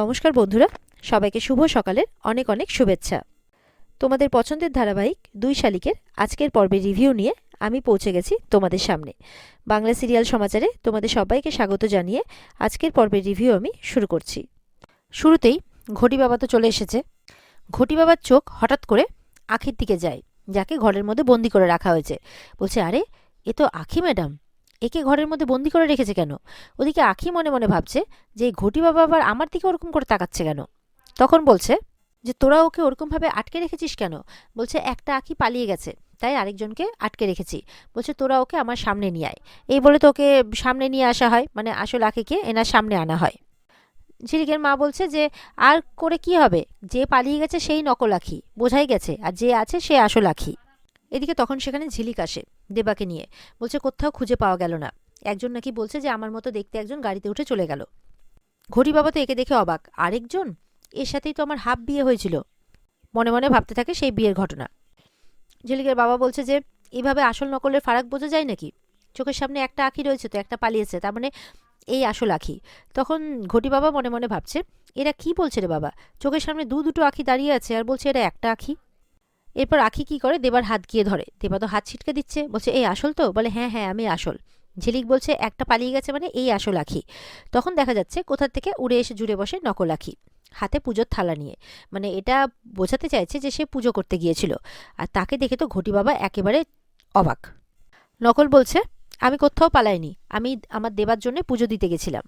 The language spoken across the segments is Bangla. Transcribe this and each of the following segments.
নমস্কার বন্ধুরা, সবাইকে শুভ সকালের অনেক অনেক শুভেচ্ছা। তোমাদের পছন্দের ধারাবাহিক দুই শালিকের আজকের পর্বের রিভিউ নিয়ে আমি পৌঁছে গেছি তোমাদের সামনে। বাংলা সিরিয়াল সমাচারে তোমাদের সবাইকে স্বাগত জানিয়ে আজকের পর্বের রিভিউ আমি শুরু করছি। শুরুতেই ঘটি বাবা তো চলে এসেছে। ঘটি বাবার চোখ হঠাৎ করে আখির দিকে যায়, যাকে ঘরের মধ্যে বন্দি করে রাখা হয়েছে। বলছে, আরে, এ তো আখি, ম্যাডাম। একে ঘরের মধ্যে বন্দি করে রেখেছে কেন? ওদিকে আখি মনে মনে ভাবছে যে এই ঘটি বাবা আবার আমার দিকে ওরকম করে তাকাচ্ছে কেন? তখন বলছে যে, তোরা ওকে ওরকমভাবে আটকে রেখেছিস কেন? বলছে, একটা আখি পালিয়ে গেছে, তাই আরেকজনকে আটকে রেখেছি। বলছে, তোরা ওকে আমার সামনে নিয়ে আয়। এই বলে তো ওকে সামনে নিয়ে আসা হয় মানে আসল আখিকে এনার সামনে আনা হয়। ঝিলিকের মা বলছে যে, আর করে কি হবে? যে পালিয়ে গেছে সেই নকল আখি, বোঝাই গেছে, আর যে আছে সে আসল আখি। এদিকে তখন সেখানে ঝিলিক আসে। দেবাকে নিয়ে। বলছে, কোথাও খুঁজে পাওয়া গেল না। একজন নাকি বলছে যে, আমার মতো দেখতে একজন গাড়িতে উঠে চলে গেল। ঘড়ি বাবা তো একে দেখে অবাক। আরেকজন? এর সাথেই তো আমার হাফ বিয়ে হয়েছিল। মনে মনে ভাবতে থাকে সেই বিয়ের ঘটনা। ঝিলিকের বাবা বলছে যে এইভাবে আসল নকলের ফারাক বোঝা যায় নাকি? চোখের সামনে একটা আখি রয়েছে তো, একটা পালিয়েছে, তার মানে এই আসল আখি। তখন ঘটি বাবা মনে মনে ভাবছে, এরা কি বলছে রে বাবা? চোখের সামনে দু দুটো আখি দাঁড়িয়ে আছে আর বলছে এটা একটা আখি? এরপর আখি কি করে? দেবার হাত গিয়ে ধরে। দেবা তো হাত ছিটকে দিচ্ছে। বলছে, এই আসল তো? বলে হ্যাঁ হ্যাঁ আমি আসল। ঝিলিক বলছে, একটা পালিয়ে গেছে মানে এই আসল আখি। তখন দেখা যাচ্ছে, কোথা থেকে উড়ে এসে জুড়ে বসে নকল আখি, হাতে পুজোর থালা নিয়ে। মানে এটা বোঝাতে চাইছে যে সে পুজো করতে গিয়েছিল। আর তাকে দেখে তো ঘটি বাবা একেবারে অবাক। নকল বলছে, আমি কোথাও পালাইনি। আমি আমার দেবার জন্য পুজো দিতে গেছিলাম।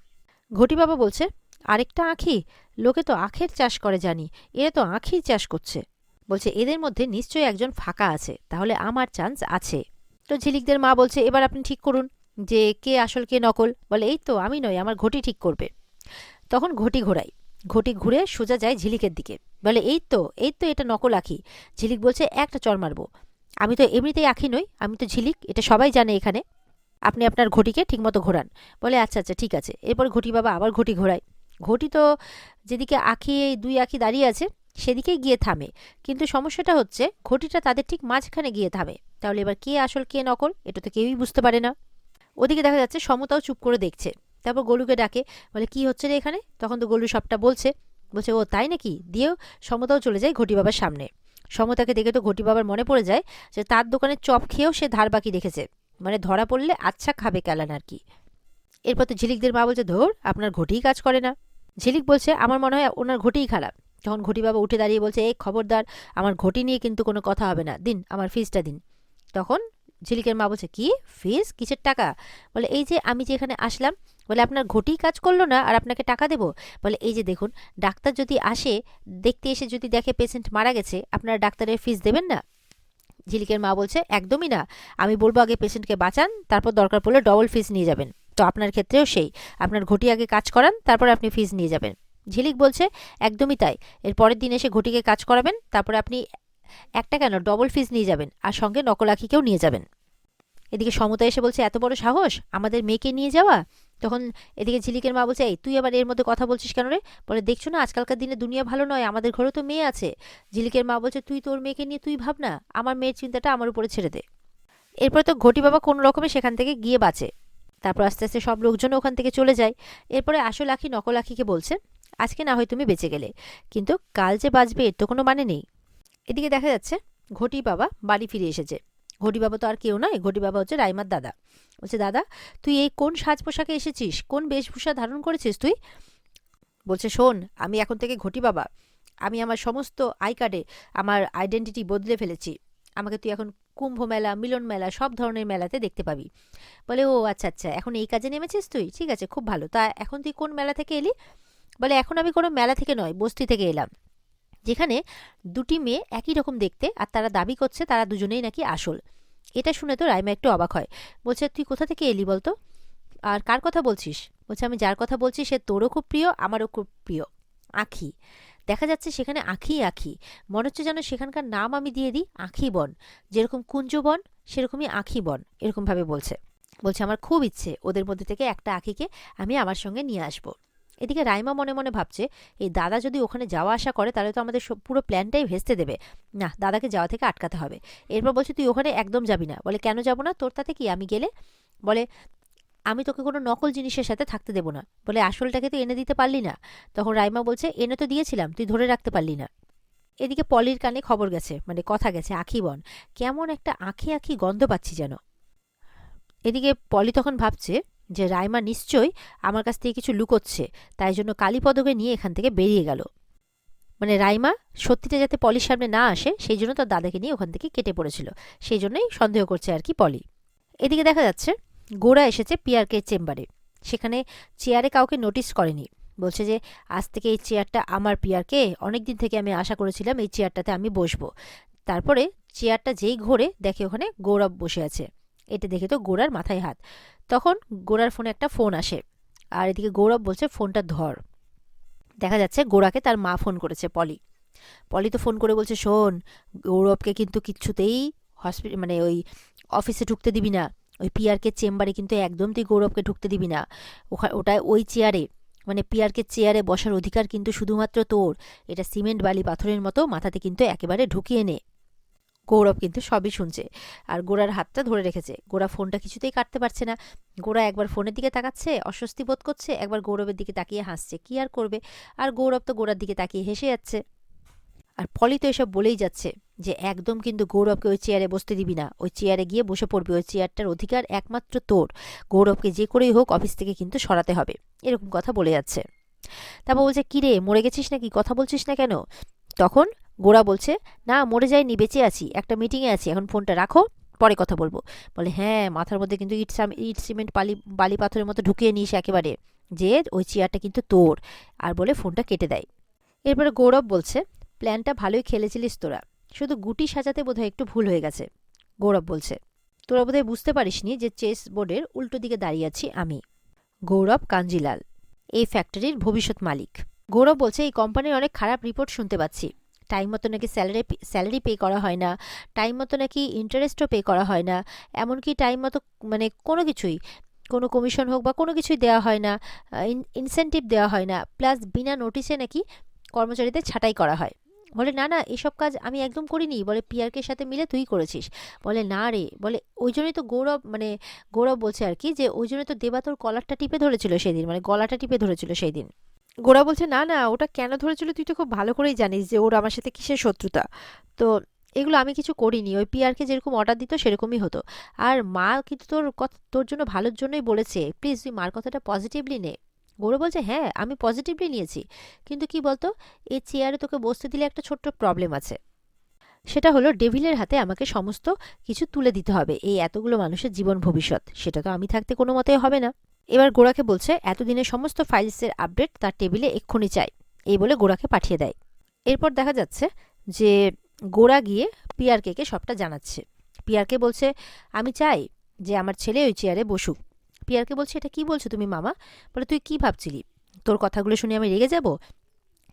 ঘটি বাবা বলছে, আরেকটা আখি? লোকে তো আখের চাষ করে জানি। এরা তো আখির চাষ করছে। বলছে, এদের মধ্যে নিশ্চয়ই একজন ফাঁকা আছে, তাহলে আমার চান্স আছে। তো ঝিলিকদের মা বলছে, এবার আপনি ঠিক করুন যে কে আসল, কে নকল। বলে, এই তো, আমি নই, আমার ঘটি ঠিক করবে। তখন ঘটি ঘোরাই ঘটি ঘুরে সোজা যায় ঝিলিকের দিকে। বলে, এই তো এই তো, এটা নকল আখি। ঝিলিক বলছে, একটা চর মারবো। আমি তো এমনিতেই আখি নই, আমি তো ঝিলিক, এটা সবাই জানে এখানে। আপনি আপনার ঘটিকে ঠিকমতো ঘোরান। বলে আচ্ছা আচ্ছা ঠিক আছে। এরপর ঘটি বাবা আবার ঘটি ঘোরায়। ঘটি তো যেদিকে আখি এই দুই আখি দাঁড়িয়ে আছে সেদিকেই গিয়ে থামে। কিন্তু সমস্যাটা হচ্ছে, ঘটিটা তাদের ঠিক মাঝখানে গিয়ে থামে। তাহলে এবার কে আসল, কে নকল, এটা তো কেউই বুঝতে পারে না। ওদিকে দেখা যাচ্ছে, সমতাও চুপ করে দেখছে। তারপর গলুকে ডাকে, বলে, কি হচ্ছে রে এখানে? তখন তো গলু সবটা বলছে। বলছে, ও, তাই নাকি? দিয়েও সমতাও চলে যায় ঘটি বাবার সামনে। সমতাকে দেখে তো ঘটি বাবার মনে পড়ে যায় যে তার দোকানে চপ খেয়েও সে ধার বাকি রেখেছে। মানে ধরা পড়লে আচ্ছা খাবে কেলান আর কি। এরপর তো ঝিলিকদের মা বলছে, ধর, আপনার ঘটিই কাজ করে না। ঝিলিক বলছে, আমার মনে হয় ওনার ঘটিই খারাপ। তখন ঘটি বাবা উঠে দাঁড়িয়ে বলছে, এই খবরদার, আমার ঘটি নিয়ে কিন্তু কোনো কথা হবে না। দিন, আমার ফিজটা দিন। তখন ঝিলিকের মা বলছে, কি? ফিজ কিসের টাকা? বলে, এই যে আমি যে এখানে আসলাম, বলে, আপনার ঘটি কাজ করল না আর আপনাকে টাকা দেবো? বলে, এই যে দেখুন, ডাক্তার যদি আসে, দেখতে এসে যদি দেখে পেশেন্ট মারা গেছে, আপনারা ডাক্তারের ফিস দেবেন না? ঝিলিকের মা বলছে, একদমই না। আমি বলব আগে পেশেন্টকে বাঁচান, তারপর দরকার পড়লে ডবল ফিজ নিয়ে যাবেন। তো আপনার ক্ষেত্রেও সেই। আপনার ঘটি আগে কাজ করান, তারপর আপনি ফিজ নিয়ে যাবেন। ঝিলিক বলছে, একদমই তাই। এর পরের দিন এসে ঘটিকে কাজ করাবেন, তারপরে আপনি একটা কেন ডবল ফিজ নিয়ে যাবেন আর সঙ্গে নকলাখিকেও নিয়ে যাবেন। এদিকে সমতা এসে বলছে, এত বড় সাহস? আমাদের মেয়েকে নিয়ে যাওয়া? তখন এদিকে ঝিলিকের মা বলছে, এই, তুই আবার এর মধ্যে কথা বলছিস কেন রে? বলে, দেখছ না, আজকালকার দিনে দুনিয়া ভালো নয়, আমাদের ঘরে তো মেয়ে আছে। ঝিলিকের মা বলছে, তুই তোর মেয়েকে নিয়ে তুই ভাব না আমার মেয়ের চিন্তাটা আমার উপরে ছেড়ে দে। এরপরে তো ঘটি বাবা কোনো রকমে সেখান থেকে গিয়ে বাঁচে। তারপর আস্তে আস্তে সব লোকজন ওখান থেকে চলে যায়। এরপরে আসল আখি নকল আখিকে বলছে আজকে না হয় তুমি বেঁচে গেলে। কিন্তু কাল যে বাঁচবে এর তো কোনো মানে নেই। এদিকে দেখা যাচ্ছে, ঘটি বাবা বাড়ি ফিরে এসেছে। ঘটি বাবা তো আর কেউ নয়, ঘটি বাবা হচ্ছে রাইমার দাদা। বলছে, দাদা, তুই এই কোন সাজ পোশাকে এসেছিস? কোন বেশভূষা ধারণ করেছিস তুই? বলছে, শোন, আমি এখন থেকে ঘটি বাবা। আমি আমার সমস্ত আই কার্ডে আমার আইডেন্টিটি বদলে ফেলেছি। আমাকে তুই এখন কুম্ভ মেলা, মিলন মেলা, সব ধরনের মেলাতে দেখতে পাবি। বলে, ও আচ্ছা আচ্ছা এখন এই কাজে নেমেছিস তুই? ঠিক আছে, খুব ভালো। তা এখন তুই কোন মেলা থেকে এলি? বলে, এখন আমি কোনো মেলা থেকে নয়, বস্তি থেকে এলাম, যেখানে দুটি মেয়ে একই রকম দেখতে আর তারা দাবি করছে তারা দুজনেই নাকি আসল। এটা শুনে তো রাইমা একটু অবাক হয়। বলছে, তুই কোথা থেকে এলি বলতো? আর কার কথা বলছিস? বলছে, আমি যার কথা বলছি, সে তোরও খুব প্রিয়, আমারও খুব প্রিয়, আখি। দেখা যাচ্ছে সেখানে আখি আখি। মনে হচ্ছে যেন সেখানকার নাম আমি দিয়ে দিই আখি বন। যেরকম কুঞ্জ বন, সেরকমই আখি বন, এরকমভাবে বলছে। বলছে, আমার খুব ইচ্ছে, ওদের মধ্যে থেকে একটা আখিকে আমি আমার সঙ্গে নিয়ে আসব। এদিকে রাইমা মনে মনে ভাবছে, এই দাদা যদি ওখানে যাওয়া আসা করে, তাহলে তো আমাদের পুরো প্ল্যানটাই ভেস্তে দেবে। না, দাদাকে যাওয়া থেকে আটকাতে হবে। এরপর বলছে, তুই ওখানে একদম যাবি না। বলে, কেন যাব না? তোর তাতে কি, আমি গেলে? বলে, আমি তোকে কোনো নকল জিনিসের সাথে থাকতে দেবো না। বলে, আসলটাকে তো এনে দিতে পারলি না। তখন রাইমা বলছে, এনে তো দিয়েছিলাম, তুই ধরে রাখতে পারলি না। এদিকে পলির কানে খবর গেছে মানে কথা গেছে, আখি বন। কেমন একটা আঁখি আঁখি গন্ধ পাচ্ছি যেন। এদিকে পলি তখন ভাবছে যে রাইমা নিশ্চয়ই আমার কাছ থেকে কিছু লুকোচ্ছে, তাই জন্য কালীপদকে নিয়ে এখান থেকে বেরিয়ে গেল। মানে রাইমা সত্যিটা যাতে পলির সামনে না আসে, সেই জন্য তার দাদাকে নিয়ে ওখান থেকে কেটে পড়েছিল। সেই জন্যই সন্দেহ করছে আর কি পলি। এদিকে দেখা যাচ্ছে গোড়া এসেছে পিয়ারকে চেম্বারে। সেখানে চেয়ারে কাউকে নোটিস করেনি। বলছে যে, আজ থেকে এই চেয়ারটা আমার পিয়ারকে অনেক দিন থেকে আমি আশা করেছিলাম এই চেয়ারটাতে আমি বসবো। তারপরে চেয়ারটা যেই ঘোরে, দেখে ওখানে গৌরব বসে আছে। এটা দেখে তো গোড়ার মাথায় হাত। তখন গোড়ার ফোনে একটা ফোন আসে আর এদিকে গৌরব বলছে, ফোনটা ধর। দেখা যাচ্ছে গোড়াকে তার মা ফোন করেছে, পলি। পলি তো ফোন করে বলছে, শোন, গৌরবকে কিন্তু কিচ্ছুতেই হসপিটাল মানে ওই অফিসে ঢুকতে দিবি না। ওই পিয়ারকে চেম্বারে কিন্তু একদম তুই গৌরবকে ঢুকতে দিবি না। ওখা- ওটায় ওই চেয়ারে মানে পিয়ারকে চেয়ারে বসার অধিকার কিন্তু শুধুমাত্র তোর। এটা সিমেন্ট বালি পাথরের মতো মাথাতে কিন্তু একেবারে ঢুকিয়ে নে। গৌরব কিন্তু সবই শুনছে। আর গোড়ার হাতটা ধরে রেখেছে। গোড়া ফোনটা কিছুতেই কাটতে পারছে না। গোড়া একবার ফোনের দিকে তাকাচ্ছে, অস্বস্তি বোধ করছে, একবার গৌরবের দিকে তাকিয়ে হাসছে। কি আর করবে? আর গৌরব তো গোড়ার দিকে তাকিয়ে হেসে যাচ্ছে। আর পলি তো এসব বলেই যাচ্ছে যে একদম কিন্তু গৌরবকে ওই চেয়ারে বসতে দিবি না। ওই চেয়ারে গিয়ে বসে পড়বি। ওই চেয়ারটার অধিকার একমাত্র তোর। গৌরবকে যে করেই হোক অফিস থেকে কিন্তু সরাতে হবে। এরকম কথা বলে যাচ্ছে। তারপর বলছে, কিরে, মরে গেছিস নাকি? কথা বলছিস না কেন? তখন গোড়া বলছে, না, মরে যাইনি, বেঁচে আছি, একটা মিটিংয়ে আছি, এখন ফোনটা রাখো, পরে কথা বলব। বলে হ্যাঁ মাথার মধ্যে কিন্তু ইট ইট সিমেন্ট বালি বালি পাথরের মতো ঢুকিয়ে নিস একেবারে, যে ওই চেয়ারটা কিন্তু তোর। আর বলে ফোনটা কেটে দেয়। এরপরে গৌরব বলছে প্ল্যানটা ভালোই খেলেছিলিস তোরা, শুধু গুটি সাজাতে বোধহয় একটু ভুল হয়ে গেছে। গৌরব বলছে, তোরা বোধহয় বুঝতে পারিসনি যে চেস বোর্ডের উল্টো দিকে দাঁড়িয়ে আছি আমি। গৌরব কাঞ্জিলাল, এই ফ্যাক্টরির ভবিষ্যৎ মালিক। গৌরব বলছে, এই কোম্পানির অনেক খারাপ রিপোর্ট শুনতে পাচ্ছি। টাইম মতো নাকি স্যালারি স্যালারি পে করা হয় না টাইম মতো নাকি ইন্টারেস্টও পে করা হয় না, এমনকি টাইম মতো মানে কোনো কিছুই, কোনো কমিশন হোক বা কোনো কিছুই দেওয়া হয় না ইনসেন্টিভ দেওয়া হয় না প্লাস বিনা নোটিশে নাকি কর্মচারীদের ছাঁটাই করা হয়। বলে, না না, এসব কাজ আমি একদম করিনি। বলে পিয়ারকের সাথে মিলে তুই করেছিস। বলে, না রে। বলে, ওই জন্যই তো গৌরব মানে গৌরব বলছে আর কি যে, ওই জন্যই তো দেবা তোর কলারটা টিপে ধরেছিল সেদিন মানে গলাটা টিপে ধরেছিল সেই দিন গোড়া বলছে, না না, ওটা কেন ধরেছিল তুই তো খুব ভালো করেই জানিস যে ওর আমার সাথে কিসের শত্রুতা। তো এগুলো আমি কিছু করিনি, ওই পিয়ারকে যেরকম অর্ডার দিত সেরকমই হতো। আর মা কিন্তু তোর তোর জন্য ভালোর জন্যই বলেছে প্লিজ তুই মার কথাটা পজিটিভলি নে। গৌরব বলছে হ্যাঁ আমি পজিটিভলি নিয়েছি। কিন্তু কি বলতো, এই চেয়ারে তোকে বসতে দিলে একটা ছোট্ট প্রবলেম আছে। সেটা হলো ডেভিলের হাতে আমাকে সমস্ত কিছু তুলে দিতে হবে, এই এতগুলো মানুষের জীবন ভবিষ্যৎ। সেটা তো আমি থাকতে কোনো মতেই হবে না। এবার গোড়াকে বলছে, এতদিনের সমস্ত ফাইলসের আপডেট তার টেবিলে এক্ষুনি চাই। এই বলে গোড়াকে পাঠিয়ে দেয়। এরপর দেখা যাচ্ছে যে গোড়া গিয়ে পিয়ারকে সবটা জানাচ্ছে। পিয়ারকে বলছে, আমি চাই যে আমার ছেলে ওই চেয়ারে বসুক। পিয়ারকে বলছে, এটা কি বলছো তুমি মামা? বলে, তুই কি ভাবছিলি? তোর কথাগুলো শুনে আমি রেগে যাব?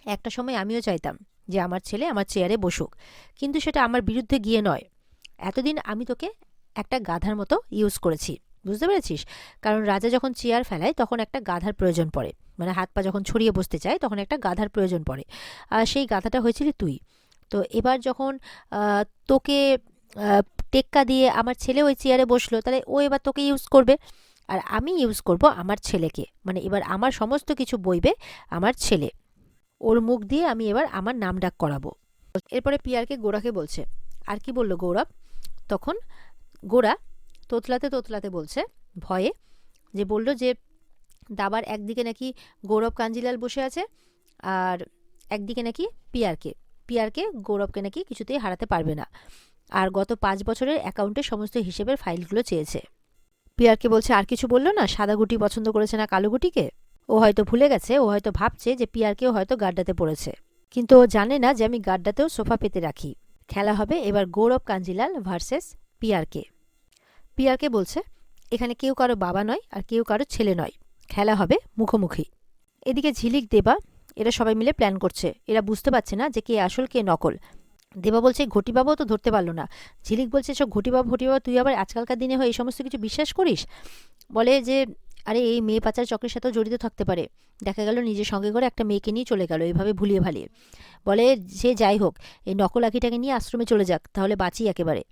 একটা সময় আমিও চাইতাম। যে আমার ছেলে আমার চেয়ারে বসুক। কিন্তু সেটা আমার বিরুদ্ধে গিয়ে নয়। এতদিন আমি তোকে একটা গাধার মতো ইউজ করেছি। বুঝতে পেরেছিস? কারণ রাজা যখন চেয়ার ফেলায়, তখন একটা গাধার প্রয়োজন পড়ে। মানে হাত পা যখন ছড়িয়ে বসতে চায়, তখন একটা গাধার প্রয়োজন পড়ে। আর সেই গাধাটা হয়েছিলি তুই। তো এবার যখন তোকে টেক্কা দিয়ে আমার ছেলে ওই চেয়ারে বসল, তাহলে ও এবার তোকে ইউজ করবে। আর আমি ইউজ করব আমার ছেলেকে। মানে এবার আমার সমস্ত কিছু বইবে আমার ছেলে। ওর মুখ দিয়ে আমি এবার আমার নাম ডাক করাবো। এরপরে পিয়ারকে গোড়াকে বলছে, আর কি বলল গৌরব? তখন গোড়া তোতলাতে তোতলাতে বলছে, ভয়ে যে বলল যে দাবার একদিকে নাকি গৌরব কাঞ্জিলাল বসে আছে আর একদিকে নাকি পিয়ারকে। পিয়ারকে গৌরবকে নাকি কিছুতেই হারাতে পারবে না। আর গত পাঁচ বছরের অ্যাকাউন্টে সমস্ত হিসেবের ফাইলগুলো চেয়েছে। পিয়ারকে বলছে, আর কিছু বলল না? সাদা গুটি পছন্দ করেছে না কালো গুটিকে? ও হয়তো ভুলে গেছে, ও হয়তো ভাবছে যে পিয়ারকেও হয়তো গাড্ডাতে পড়েছে। কিন্তু ও জানে না যে আমি গাড্ডাতেও সোফা পেতে রাখি। খেলা হবে এবার গৌরব কাঞ্জিলাল ভার্সেস পিয়ারকে। পিয়ারকে বলছে, এখানে কেউ কারও বাবা নয় আর কেউ কারও ছেলে নয়। খেলা হবে মুখোমুখি। এদিকে ঝিলিক দেবা, এরা সবাই মিলে প্ল্যান করছে। এরা বুঝতে পারছে না যে কে আসল, কে নকল। দেবা বলছে, ঘটিবাবুও তো ধরতে পারল না। ঝিলিক বলছে সব ঘটিবাবু ঘটিবাবু, তুই আবার আজকালকার দিনে হয়ে এই সমস্ত কিছু বিশ্বাস করিস? বলে যে আরে, এই মেয়ে পাচার চক্রের সাথেও জড়িত থাকতে পারে। দেখা গেল নিজের সঙ্গে করে একটা মেয়েকে নিয়ে চলে গেল এইভাবে ভুলিয়ে ভালিয়ে। বলে, সে যাই হোক, এই নকল আঁকিটাকে নিয়ে আশ্রমে চলে যাক, তাহলে বাঁচি একেবারে।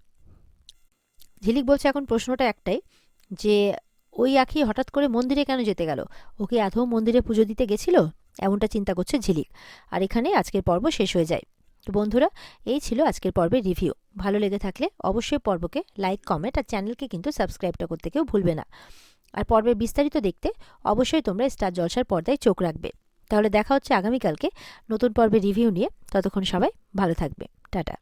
ঝিলিক বলছে, এখন প্রশ্নটা একটাই, যে ওই আখি হঠাৎ করে মন্দিরে কেন যেতে গেল? ওকে আদৌ মন্দিরে পুজো দিতে গেছিল? এমনটা চিন্তা করছে ঝিলিক। আর এখানে আজকের পর্ব শেষ হয়ে যায়। তো বন্ধুরা, এই ছিল আজকের পর্বের রিভিউ। ভালো লেগে থাকলে অবশ্যই পর্বকে লাইক, কমেন্ট আর চ্যানেলকে কিন্তু সাবস্ক্রাইবটা করতে কেউ ভুলবে না। আর পর্বের বিস্তারিত দেখতে অবশ্যই তোমরা স্টার জলসার পর্দায় চোখ রাখবে। তাহলে দেখা হচ্ছে আগামীকালকে নতুন পর্বের রিভিউ নিয়ে। ততক্ষণ সবাই ভালো থাকবে। টাটা।